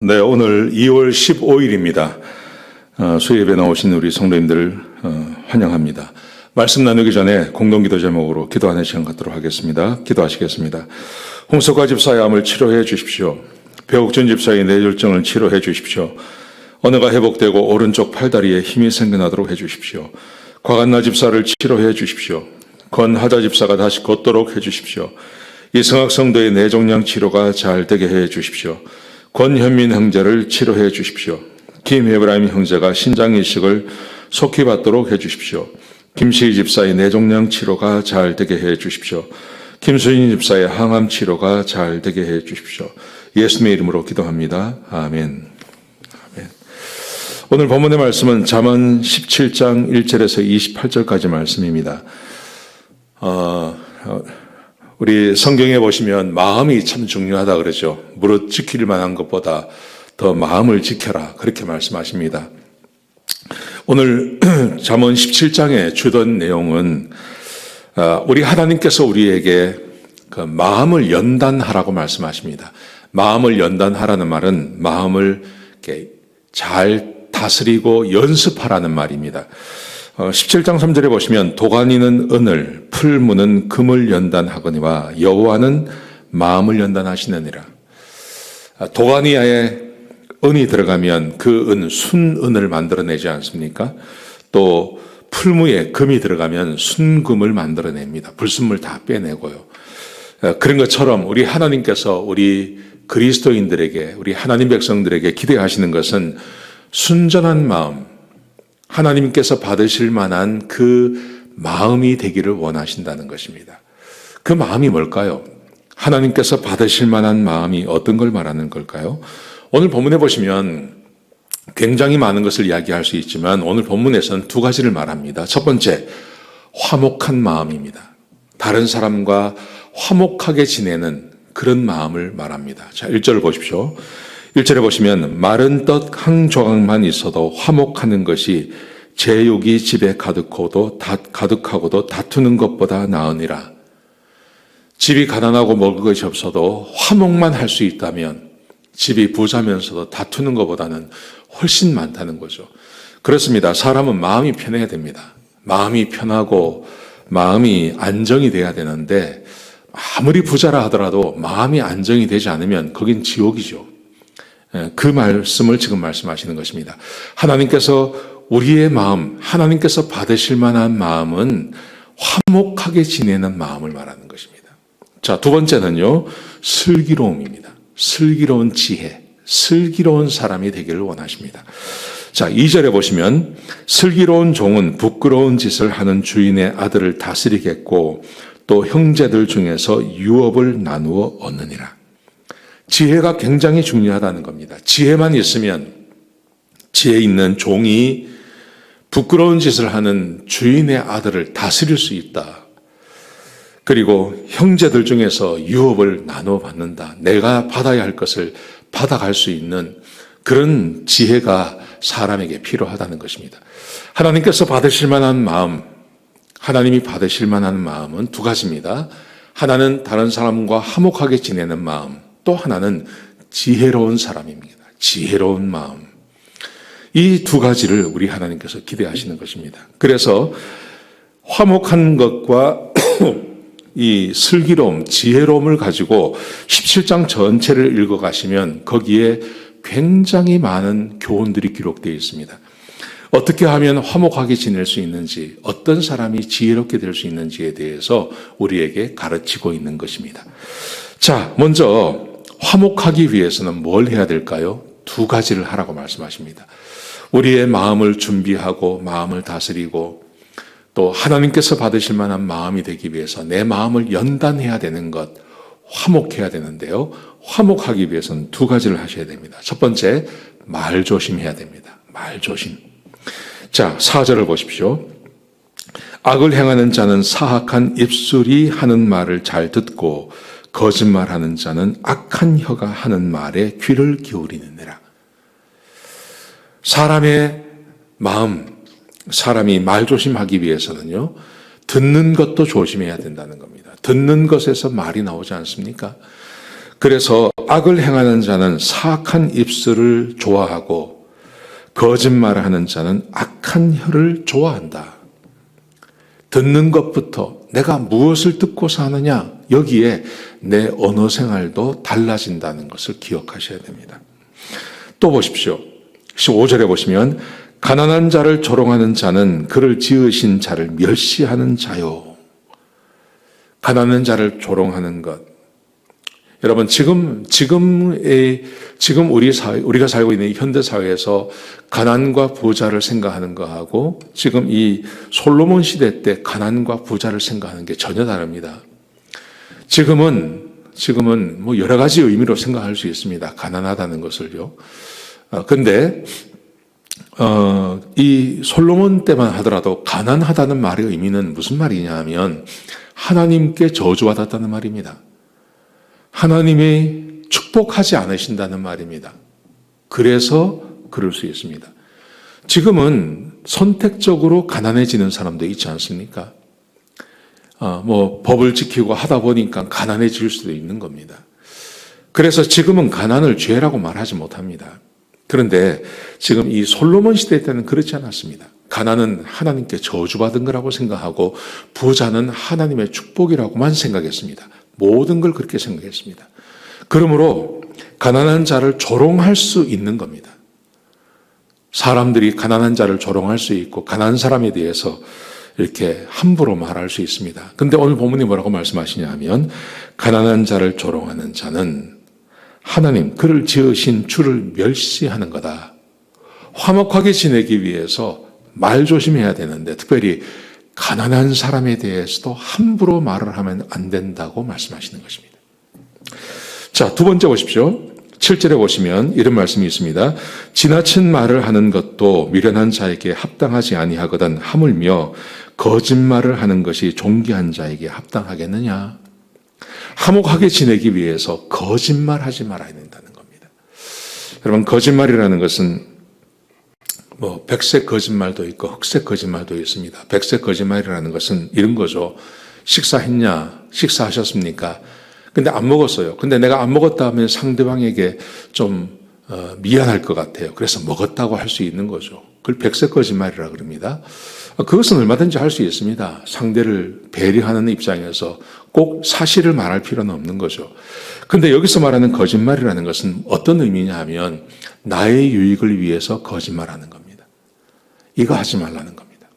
네, 오늘 2월 15일입니다. 어, 수예배 나오신 우리 성도님들 어, 환영합니다. 말씀 나누기 전에 공동기도 제목으로 기도하는 시간 갖도록 하겠습니다. 기도하시겠습니다. 홍석화 집사의 암을 치료해 주십시오. 배옥준 집사의 뇌졸중을 치료해 주십시오. 언어가 회복되고 오른쪽 팔다리에 힘이 생겨나도록 해 주십시오. 과간나 집사를 치료해 주십시오. 권하자 집사가 다시 걷도록 해 주십시오. 이승학 성도의 뇌종양 치료가 잘 되게 해 주십시오. 권현민 형제를 치료해 주십시오. 김에브라임 형제가 신장 이식을 속히 받도록 해 주십시오. 김시희 집사의 뇌종양 치료가 잘 되게 해 주십시오. 김수인 집사의 항암 치료가 잘 되게 해 주십시오. 예수님의 이름으로 기도합니다. 아멘. 아멘. 오늘 본문의 말씀은 잠언 17장 1절에서 28절까지 말씀입니다. 어, 어, 우리 성경에 보시면 마음이 참 중요하다 그러죠. 무릇 지킬 만한 것보다 더 마음을 지켜라. 그렇게 말씀하십니다. 오늘 잠언 17장에 주던 내용은 아, 우리 하나님께서 우리에게 그 마음을 연단하라고 말씀하십니다. 마음을 연단하라는 말은 마음을 잘 다스리고 연습하라는 말입니다. 17장 3절에 보시면 도가니는 은을 풀무는 금을 연단하거니와 여호와는 마음을 연단하시느니라. 아, 도가니에 은이 들어가면 그 은 순은을 만들어내지 않습니까? 또 풀무에 금이 들어가면 순금을 만들어냅니다. 불순물 다 빼내고요. 아, 그런 것처럼 우리 하나님께서 우리 그리스도인들에게 우리 하나님 백성들에게 기대하시는 것은 순전한 마음, 하나님께서 받으실 만한 그 마음이 되기를 원하신다는 것입니다. 그 마음이 뭘까요? 하나님께서 받으실 만한 마음이 어떤 걸 말하는 걸까요? 오늘 본문에 보시면 굉장히 많은 것을 이야기할 수 있지만 오늘 본문에서는 두 가지를 말합니다. 첫 번째, 화목한 마음입니다. 다른 사람과 화목하게 지내는 그런 마음을 말합니다. 자, 1절을 보십시오. 1절에 보시면 마른 떡 한 조각만 있어도 화목하는 것이 제육이 집에 가득하고도 다, 가득하고도 다투는 것보다 나으니라. 집이 가난하고 먹을 것이 없어도 화목만 할 수 있다면 집이 부자면서도 다투는 것보다는 훨씬 많다는 거죠. 그렇습니다. 사람은 마음이 편해야 됩니다. 마음이 편하고 마음이 안정이 돼야 되는데 아무리 부자라 하더라도 마음이 안정이 되지 않으면 거긴 지옥이죠. 예, 그 말씀을 지금 말씀하시는 것입니다. 하나님께서 우리의 마음, 하나님께서 받으실 만한 마음은 화목하게 지내는 마음을 말하는 것입니다. 자, 두 번째는요, 슬기로움입니다. 슬기로운 지혜, 슬기로운 사람이 되기를 원하십니다. 자, 2절에 보시면, 슬기로운 종은 부끄러운 짓을 하는 주인의 아들을 다스리겠고, 또 형제들 중에서 유업을 나누어 얻느니라. 지혜가 굉장히 중요하다는 겁니다. 지혜만 있으면 지혜 있는 종이 부끄러운 짓을 하는 주인의 아들을 다스릴 수 있다. 그리고 형제들 중에서 유업을 나눠 받는다. 내가 받아야 할 것을 받아갈 수 있는 그런 지혜가 사람에게 필요하다는 것입니다. 하나님께서 받으실 만한 마음, 하나님이 받으실 만한 마음은 두 가지입니다. 하나는 다른 사람과 화목하게 지내는 마음, 또 하나는 지혜로운 사람입니다. 지혜로운 마음. 이 두 가지를 우리 하나님께서 기대하시는 것입니다. 그래서 화목한 것과 이 슬기로움, 지혜로움을 가지고 17장 전체를 읽어 가시면 거기에 굉장히 많은 교훈들이 기록되어 있습니다. 어떻게 하면 화목하게 지낼 수 있는지, 어떤 사람이 지혜롭게 될 수 있는지에 대해서 우리에게 가르치고 있는 것입니다. 자, 먼저 화목하기 위해서는 뭘 해야 될까요? 두 가지를 하라고 말씀하십니다. 우리의 마음을 준비하고 마음을 다스리고 또 하나님께서 받으실 만한 마음이 되기 위해서 내 마음을 연단해야 되는 것, 화목해야 되는데요. 화목하기 위해서는 두 가지를 하셔야 됩니다. 첫 번째, 말 조심해야 됩니다. 말 조심. 자, 사절을 보십시오. 악을 행하는 자는 사악한 입술이 하는 말을 잘 듣고 거짓말하는 자는 악한 혀가 하는 말에 귀를 기울이느니라. 사람의 마음, 사람이 말 조심하기 위해서는요, 듣는 것도 조심해야 된다는 겁니다. 듣는 것에서 말이 나오지 않습니까? 그래서 악을 행하는 자는 사악한 입술을 좋아하고 거짓말을 하는 자는 악한 혀를 좋아한다. 듣는 것부터 내가 무엇을 듣고 사느냐 여기에 내 언어 생활도 달라진다는 것을 기억하셔야 됩니다. 또 보십시오. 15절에 보시면 가난한 자를 조롱하는 자는 그를 지으신 자를 멸시하는 자요. 가난한 자를 조롱하는 것. 여러분 지금 지금의 지금 우리 사회 우리가 살고 있는 이 현대 사회에서 가난과 부자를 생각하는 거하고 지금 이 솔로몬 시대 때 가난과 부자를 생각하는 게 전혀 다릅니다. 지금은 지금은 뭐 여러 가지 의미로 생각할 수 있습니다. 가난하다는 것을요. 어, 근데 어, 이 솔로몬 때만 하더라도 가난하다는 말의 의미는 무슨 말이냐 하면 하나님께 저주받았다는 말입니다. 하나님이 축복하지 않으신다는 말입니다. 그래서 그럴 수 있습니다. 지금은 선택적으로 가난해지는 사람도 있지 않습니까? 어, 뭐 법을 지키고 하다 보니까 가난해질 수도 있는 겁니다. 그래서 지금은 가난을 죄라고 말하지 못합니다. 그런데 지금 이 솔로몬 시대 때는 그렇지 않았습니다. 가난은 하나님께 저주받은 거라고 생각하고 부자는 하나님의 축복이라고만 생각했습니다. 모든 걸 그렇게 생각했습니다. 그러므로 가난한 자를 조롱할 수 있는 겁니다. 사람들이 가난한 자를 조롱할 수 있고 가난한 사람에 대해서 이렇게 함부로 말할 수 있습니다. 근데 오늘 본문이 뭐라고 말씀하시냐 하면 가난한 자를 조롱하는 자는 하나님 그를 지으신 주를 멸시하는 거다. 화목하게 지내기 위해서 말 조심해야 되는데 특별히 가난한 사람에 대해서도 함부로 말을 하면 안 된다고 말씀하시는 것입니다. 자, 두 번째 보십시오. 7절에 보시면 이런 말씀이 있습니다. 지나친 말을 하는 것도 미련한 자에게 합당하지 아니하거든 하물며 거짓말을 하는 것이 존귀한 자에게 합당하겠느냐? 화목하게 지내기 위해서 거짓말하지 말아야 된다는 겁니다. 여러분 거짓말이라는 것은 뭐 백색 거짓말도 있고 흑색 거짓말도 있습니다. 백색 거짓말이라는 것은 이런 거죠. 식사했냐? 식사하셨습니까? 근데 안 먹었어요. 근데 내가 안 먹었다 하면 상대방에게 좀 어, 미안할 것 같아요. 그래서 먹었다고 할 수 있는 거죠. 그걸 백색 거짓말이라 그럽니다. 어, 그것은 얼마든지 할 수 있습니다. 상대를 배려하는 입장에서 꼭 사실을 말할 필요는 없는 거죠. 근데 여기서 말하는 거짓말이라는 것은 어떤 의미냐 하면 나의 유익을 위해서 거짓말하는 겁니다. 이거 하지 말라는 겁니다.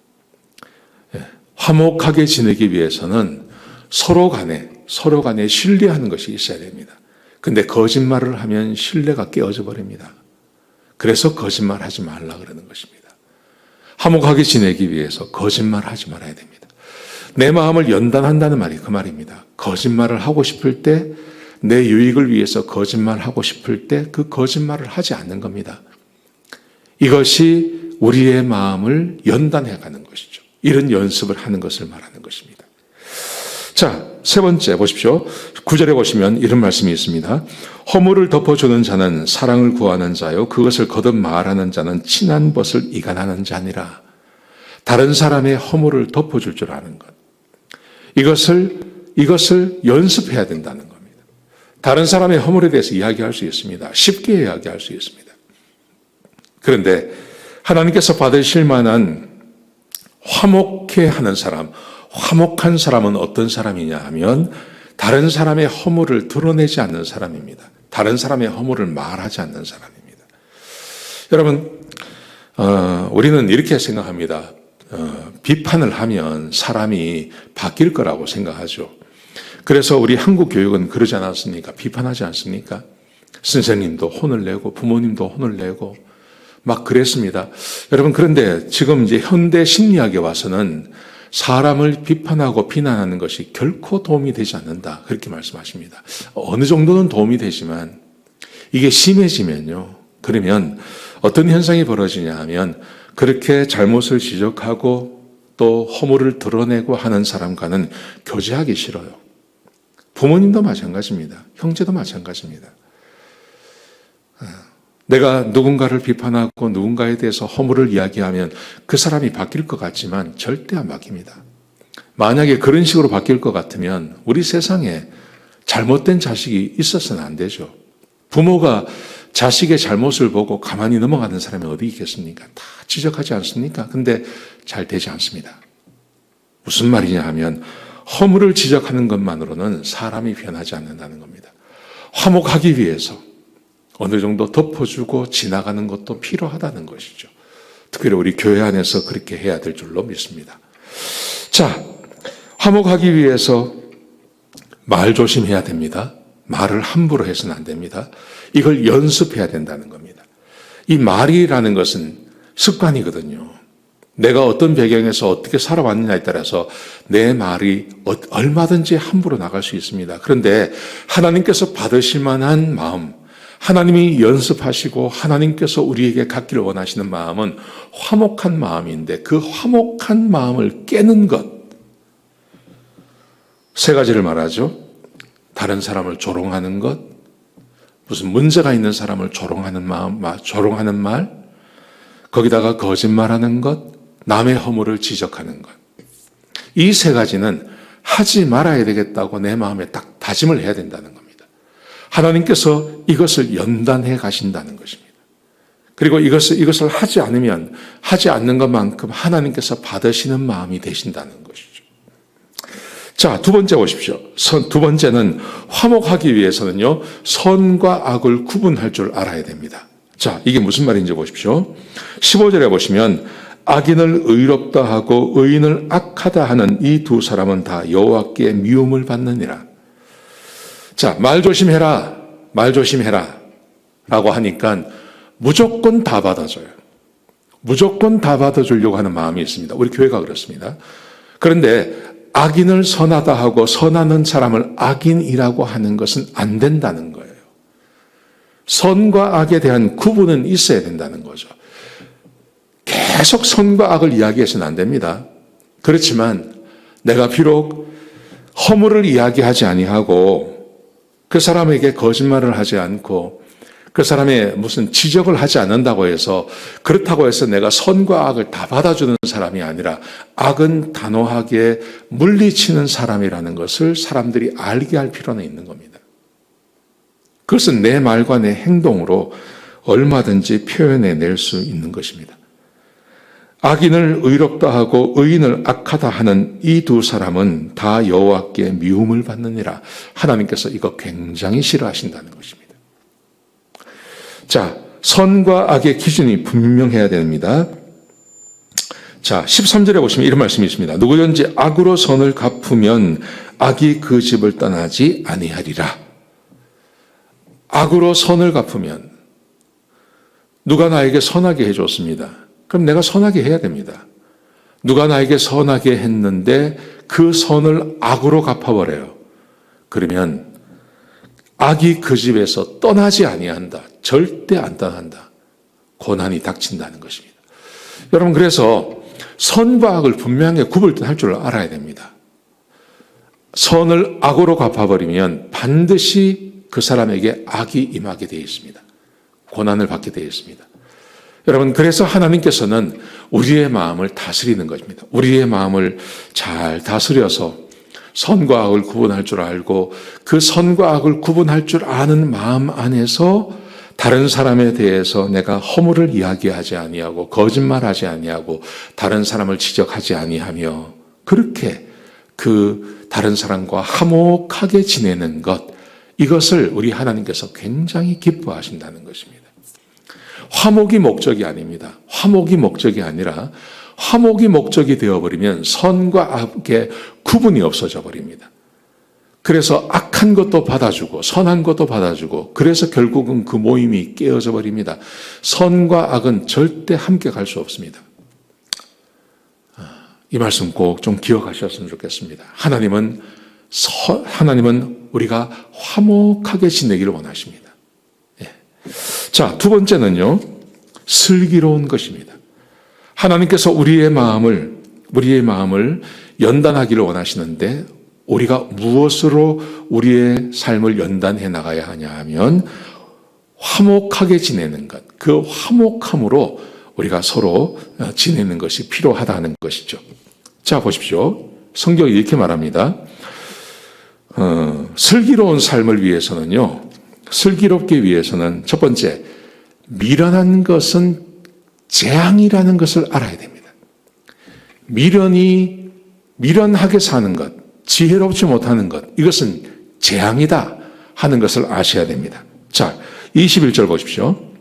예, 화목하게 지내기 위해서는 서로 간에 서로 간에 신뢰하는 것이 있어야 됩니다. 근데 거짓말을 하면 신뢰가 깨어져 버립니다. 그래서 거짓말 하지 말라 그러는 것입니다. 화목하게 지내기 위해서 거짓말 하지 말아야 됩니다. 내 마음을 연단한다는 말이 그 말입니다. 거짓말을 하고 싶을 때, 내 유익을 위해서 거짓말 하고 싶을 때 그 거짓말을 하지 않는 겁니다. 이것이 우리의 마음을 연단해 가는 것이죠. 이런 연습을 하는 것을 말하는 것입니다. 자, 세 번째 보십시오. 구절에 보시면 이런 말씀이 있습니다. 허물을 덮어주는 자는 사랑을 구하는 자요. 그것을 거듭 말하는 자는 친한 것을 이간하는 자니라. 다른 사람의 허물을 덮어줄 줄 아는 것. 이것을, 이것을 연습해야 된다는 겁니다. 다른 사람의 허물에 대해서 이야기할 수 있습니다. 쉽게 이야기할 수 있습니다. 그런데 하나님께서 받으실 만한 화목해 하는 사람, 화목한 사람은 어떤 사람이냐 하면 다른 사람의 허물을 드러내지 않는 사람입니다. 다른 사람의 허물을 말하지 않는 사람입니다. 여러분, 어, 우리는 이렇게 생각합니다. 어, 비판을 하면 사람이 바뀔 거라고 생각하죠. 그래서 우리 한국 교육은 그러지 않았습니까? 비판하지 않습니까? 선생님도 혼을 내고 부모님도 혼을 내고 막 그랬습니다. 여러분, 그런데 지금 이제 현대 심리학에 와서는 사람을 비판하고 비난하는 것이 결코 도움이 되지 않는다. 그렇게 말씀하십니다. 어느 정도는 도움이 되지만 이게 심해지면요. 그러면 어떤 현상이 벌어지냐 하면 그렇게 잘못을 지적하고 또 허물을 드러내고 하는 사람과는 교제하기 싫어요. 부모님도 마찬가지입니다. 형제도 마찬가지입니다. 내가 누군가를 비판하고 누군가에 대해서 허물을 이야기하면 그 사람이 바뀔 것 같지만 절대 안 바뀝니다. 만약에 그런 식으로 바뀔 것 같으면 우리 세상에 잘못된 자식이 있어서는 안 되죠. 부모가 자식의 잘못을 보고 가만히 넘어가는 사람이 어디 있겠습니까? 다 지적하지 않습니까? 근데 잘 되지 않습니다. 무슨 말이냐 하면 허물을 지적하는 것만으로는 사람이 변하지 않는다는 겁니다. 화목하기 위해서 어느 정도 덮어주고 지나가는 것도 필요하다는 것이죠. 특별히 우리 교회 안에서 그렇게 해야 될 줄로 믿습니다. 자, 화목하기 위해서 말 조심해야 됩니다. 말을 함부로 해서는 안 됩니다. 이걸 연습해야 된다는 겁니다. 이 말이라는 것은 습관이거든요. 내가 어떤 배경에서 어떻게 살아왔느냐에 따라서 내 말이 어- 얼마든지 함부로 나갈 수 있습니다. 그런데 하나님께서 받으실 만한 마음, 하나님이 연습하시고 하나님께서 우리에게 갖기를 원하시는 마음은 화목한 마음인데 그 화목한 마음을 깨는 것. 세 가지를 말하죠. 다른 사람을 조롱하는 것, 무슨 문제가 있는 사람을 조롱하는 마음, 마- 조롱하는 말, 거기다가 거짓말하는 것, 남의 허물을 지적하는 것. 이 세 가지는 하지 말아야 되겠다고 내 마음에 딱 다짐을 해야 된다는 겁니다. 하나님께서 이것을 연단해 가신다는 것입니다. 그리고 이것을, 이것을 하지 않으면 하지 않는 것만큼 하나님께서 받으시는 마음이 되신다는 것이죠. 자, 두 번째 보십시오. 선, 두 번째는 화목하기 위해서는요, 선과 악을 구분할 줄 알아야 됩니다. 자, 이게 무슨 말인지 보십시오. 15절에 보시면 악인을 의롭다 하고 의인을 악하다 하는 이 두 사람은 다 여호와께 미움을 받느니라. 자, 말 조심해라. 말 조심해라. 라고 하니까 무조건 다 받아줘요. 무조건 다 받아주려고 하는 마음이 있습니다. 우리 교회가 그렇습니다. 그런데 악인을 선하다 하고 선하는 사람을 악인이라고 하는 것은 안 된다는 거예요. 선과 악에 대한 구분은 있어야 된다는 거죠. 계속 선과 악을 이야기해서는 안 됩니다. 그렇지만 내가 비록 허물을 이야기하지 아니하고 그 사람에게 거짓말을 하지 않고 그 사람의 무슨 지적을 하지 않는다고 해서 그렇다고 해서 내가 선과 악을 다 받아주는 사람이 아니라 악은 단호하게 물리치는 사람이라는 것을 사람들이 알게 할 필요는 있는 겁니다. 그것은 내 말과 내 행동으로 얼마든지 표현해 낼 수 있는 것입니다. 악인을 의롭다 하고 의인을 악하다 하는 이 두 사람은 다 여호와께 미움을 받느니라. 하나님께서 이거 굉장히 싫어하신다는 것입니다. 자, 선과 악의 기준이 분명해야 됩니다. 자, 13절에 보시면 이런 말씀이 있습니다. 누구든지 악으로 선을 갚으면 악이 그 집을 떠나지 아니하리라. 악으로 선을 갚으면 누가 나에게 선하게 해줬습니다. 그럼 내가 선하게 해야 됩니다. 누가 나에게 선하게 했는데 그 선을 악으로 갚아버려요. 그러면 악이 그 집에서 떠나지 아니한다. 절대 안 떠난다. 고난이 닥친다는 것입니다. 여러분 그래서 선과 악을 분명하게 구분할 줄 알아야 됩니다. 선을 악으로 갚아버리면 반드시 그 사람에게 악이 임하게 되어 있습니다. 고난을 받게 되어 있습니다. 여러분, 그래서 하나님께서는 우리의 마음을 다스리는 것입니다. 우리의 마음을 잘 다스려서 선과 악을 구분할 줄 알고 그 선과 악을 구분할 줄 아는 마음 안에서 다른 사람에 대해서 내가 허물을 이야기하지 아니하고 거짓말하지 아니하고 다른 사람을 지적하지 아니하며 그렇게 그 다른 사람과 화목하게 지내는 것 이것을 우리 하나님께서 굉장히 기뻐하신다는 것입니다. 화목이 목적이 아닙니다. 화목이 목적이 아니라 화목이 목적이 되어버리면 선과 악의 구분이 없어져 버립니다. 그래서 악한 것도 받아주고 선한 것도 받아주고 그래서 결국은 그 모임이 깨어져 버립니다. 선과 악은 절대 함께 갈 수 없습니다. 아, 이 말씀 꼭 좀 기억하셨으면 좋겠습니다. 하나님은 서, 하나님은 우리가 화목하게 지내기를 원하십니다. 예. 자, 두 번째는요. 슬기로운 것입니다. 하나님께서 우리의 마음을 우리의 마음을 연단하기를 원하시는데 우리가 무엇으로 우리의 삶을 연단해 나가야 하냐 하면 화목하게 지내는 것. 그 화목함으로 우리가 서로 지내는 것이 필요하다는 것이죠. 자, 보십시오. 성경이 이렇게 말합니다. 어, 슬기로운 삶을 위해서는요, 슬기롭기 위해서는 첫 번째, 미련한 것은 재앙이라는 것을 알아야 됩니다. 미련이, 미련하게 사는 것, 지혜롭지 못하는 것, 이것은 재앙이다 하는 것을 아셔야 됩니다. 자, 21절 보십시오.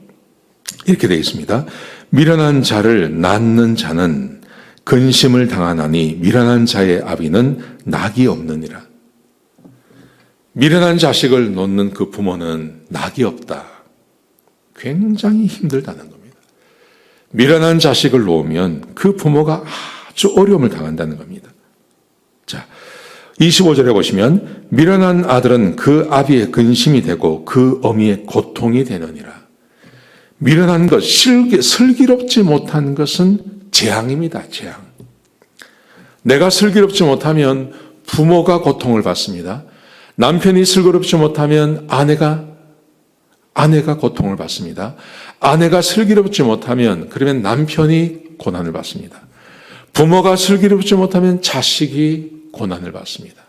이렇게 되어 있습니다. 미련한 자를 낳는 자는 근심을 당하나니 미련한 자의 아비는 낙이 없느니라. 미련한 자식을 놓는 그 부모는 낙이 없다. 굉장히 힘들다는 겁니다. 미련한 자식을 놓으면 그 부모가 아주 어려움을 당한다는 겁니다. 자, 25절에 보시면 미련한 아들은 그 아비의 근심이 되고 그 어미의 고통이 되느니라. 미련한 것, 슬기, 슬기롭지 못한 것은 재앙입니다. 재앙. 내가 슬기롭지 못하면 부모가 고통을 받습니다. 남편이 슬기롭지 못하면 아내가 아내가 고통을 받습니다. 아내가 슬기롭지 못하면 그러면 남편이 고난을 받습니다. 부모가 슬기롭지 못하면 자식이 고난을 받습니다.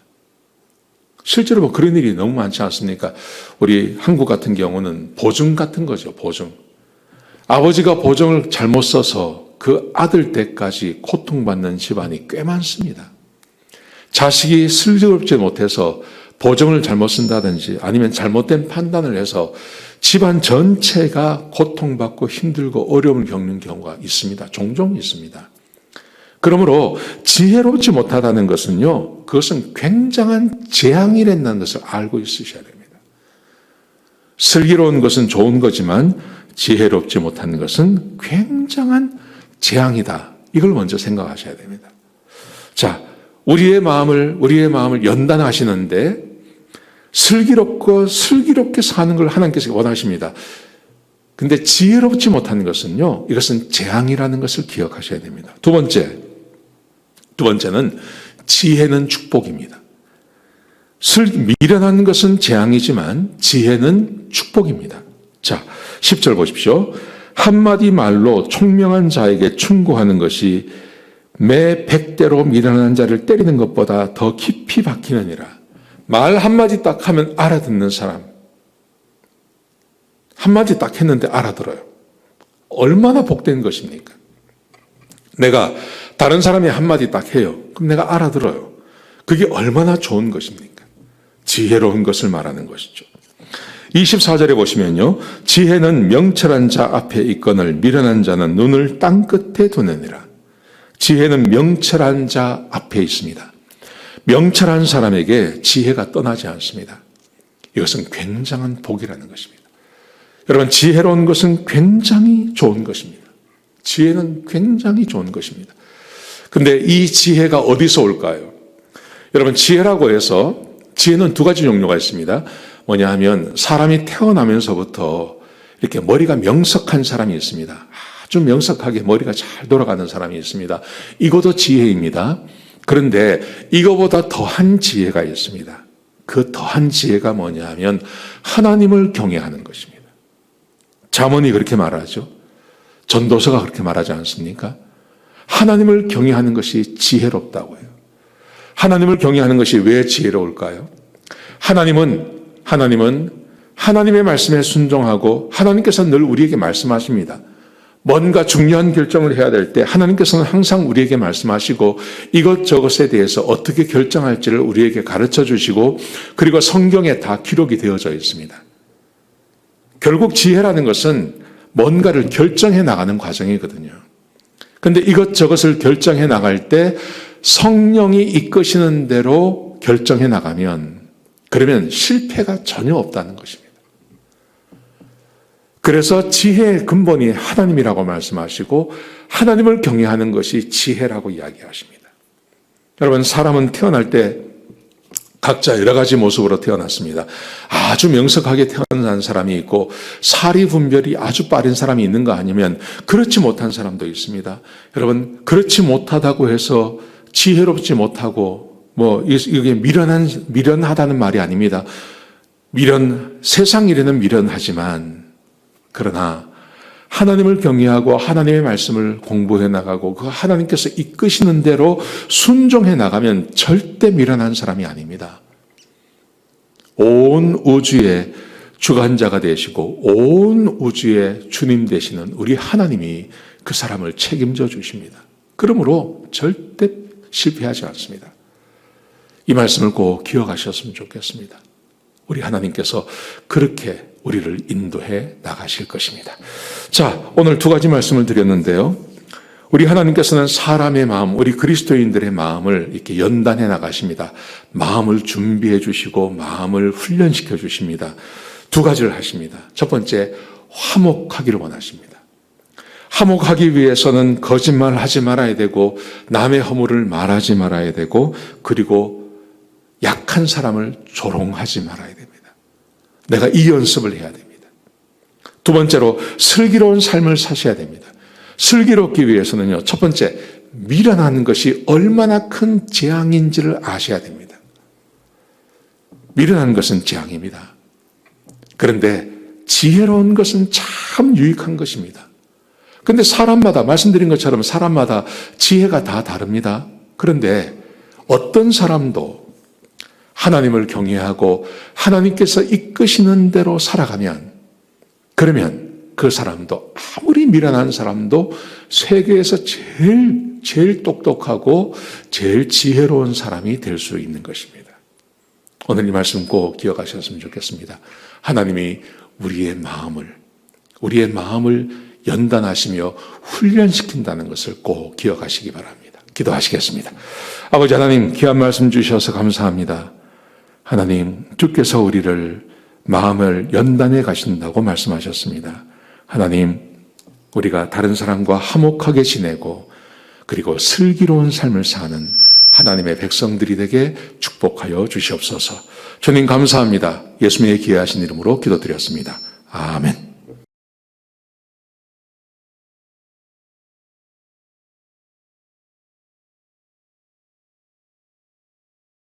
실제로 뭐 그런 일이 너무 많지 않습니까? 우리 한국 같은 경우는 보증 같은 거죠, 보증. 아버지가 보증을 잘못 써서 그 아들 때까지 고통받는 집안이 꽤 많습니다. 자식이 슬기롭지 못해서 보증을 잘못 쓴다든지 아니면 잘못된 판단을 해서 집안 전체가 고통받고 힘들고 어려움을 겪는 경우가 있습니다. 종종 있습니다. 그러므로 지혜롭지 못하다는 것은요, 그것은 굉장한 재앙이랬다는 것을 알고 있으셔야 됩니다. 슬기로운 것은 좋은 거지만 지혜롭지 못한 것은 굉장한 재앙이다. 이걸 먼저 생각하셔야 됩니다. 자, 우리의 마음을, 우리의 마음을 연단하시는데 슬기롭고 슬기롭게 사는 걸 하나님께서 원하십니다. 근데 지혜롭지 못한 것은요, 이것은 재앙이라는 것을 기억하셔야 됩니다. 두 번째, 두 번째는 지혜는 축복입니다. 슬, 미련한 것은 재앙이지만 지혜는 축복입니다. 자, 10절 보십시오. 한마디 말로 총명한 자에게 충고하는 것이 매 백대로 미련한 자를 때리는 것보다 더 깊이 박히느니라. 말 한마디 딱 하면 알아듣는 사람. 한마디 딱 했는데 알아들어요. 얼마나 복된 것입니까? 내가 다른 사람이 한마디 딱 해요. 그럼 내가 알아들어요. 그게 얼마나 좋은 것입니까? 지혜로운 것을 말하는 것이죠. 24절에 보시면요. 지혜는 명철한 자 앞에 있거늘 미련한 자는 눈을 땅 끝에 두느니라. 지혜는 명철한 자 앞에 있습니다. 명철한 사람에게 지혜가 떠나지 않습니다. 이것은 굉장한 복이라는 것입니다. 여러분, 지혜로운 것은 굉장히 좋은 것입니다. 지혜는 굉장히 좋은 것입니다. 근데 이 지혜가 어디서 올까요? 여러분, 지혜라고 해서 지혜는 두 가지 종류가 있습니다. 뭐냐 하면 사람이 태어나면서부터 이렇게 머리가 명석한 사람이 있습니다. 아주 명석하게 머리가 잘 돌아가는 사람이 있습니다. 이것도 지혜입니다. 그런데 이거보다 더한 지혜가 있습니다. 그 더한 지혜가 뭐냐 하면 하나님을 경외하는 것입니다. 잠언이 그렇게 말하죠. 전도서가 그렇게 말하지 않습니까? 하나님을 경외하는 것이 지혜롭다고 해요. 하나님을 경외하는 것이 왜 지혜로울까요? 하나님은 하나님은 하나님의 말씀에 순종하고 하나님께서 늘 우리에게 말씀하십니다. 뭔가 중요한 결정을 해야 될 때 하나님께서는 항상 우리에게 말씀하시고 이것저것에 대해서 어떻게 결정할지를 우리에게 가르쳐 주시고 그리고 성경에 다 기록이 되어져 있습니다. 결국 지혜라는 것은 뭔가를 결정해 나가는 과정이거든요. 근데 이것저것을 결정해 나갈 때 성령이 이끄시는 대로 결정해 나가면 그러면 실패가 전혀 없다는 것입니다. 그래서 지혜의 근본이 하나님이라고 말씀하시고 하나님을 경외하는 것이 지혜라고 이야기하십니다. 여러분, 사람은 태어날 때 각자 여러 가지 모습으로 태어났습니다. 아주 명석하게 태어난 사람이 있고 사리 분별이 아주 빠른 사람이 있는가 아니면 그렇지 못한 사람도 있습니다. 여러분, 그렇지 못하다고 해서 지혜롭지 못하고 뭐 이게 미련한 미련하다는 말이 아닙니다. 미련 세상 일에는 미련하지만 그러나 하나님을 경외하고 하나님의 말씀을 공부해 나가고 그 하나님께서 이끄시는 대로 순종해 나가면 절대 미련한 사람이 아닙니다. 온 우주의 주관자가 되시고 온 우주의 주님 되시는 우리 하나님이 그 사람을 책임져 주십니다. 그러므로 절대 실패하지 않습니다. 이 말씀을 꼭 기억하셨으면 좋겠습니다. 우리 하나님께서 그렇게 우리를 인도해 나가실 것입니다. 자, 오늘 두 가지 말씀을 드렸는데요. 우리 하나님께서는 사람의 마음, 우리 그리스도인들의 마음을 이렇게 연단해 나가십니다. 마음을 준비해 주시고 마음을 훈련시켜 주십니다. 두 가지를 하십니다. 첫 번째, 화목하기를 원하십니다. 화목하기 위해서는 거짓말 하지 말아야 되고, 남의 허물을 말하지 말아야 되고, 그리고 약한 사람을 조롱하지 말아야 됩니다. 내가 이 연습을 해야 됩니다. 두 번째로, 슬기로운 삶을 사셔야 됩니다. 슬기롭기 위해서는요, 첫 번째, 미련한 것이 얼마나 큰 재앙인지를 아셔야 됩니다. 미련한 것은 재앙입니다. 그런데 지혜로운 것은 참 유익한 것입니다. 근데 사람마다, 말씀드린 것처럼 사람마다 지혜가 다 다릅니다. 그런데 어떤 사람도 하나님을 경외하고 하나님께서 이끄시는 대로 살아가면, 그러면 그 사람도 아무리 미련한 사람도 세계에서 제일, 제일 똑똑하고 제일 지혜로운 사람이 될 수 있는 것입니다. 오늘 이 말씀 꼭 기억하셨으면 좋겠습니다. 하나님이 우리의 마음을, 우리의 마음을 연단하시며 훈련시킨다는 것을 꼭 기억하시기 바랍니다. 기도하시겠습니다. 아버지 하나님, 귀한 말씀 주셔서 감사합니다. 하나님, 주께서 우리를 마음을 연단해 가신다고 말씀하셨습니다. 하나님, 우리가 다른 사람과 화목하게 지내고 그리고 슬기로운 삶을 사는 하나님의 백성들이 되게 축복하여 주시옵소서. 주님 감사합니다. 예수님의 귀하신 이름으로 기도드렸습니다. 아멘.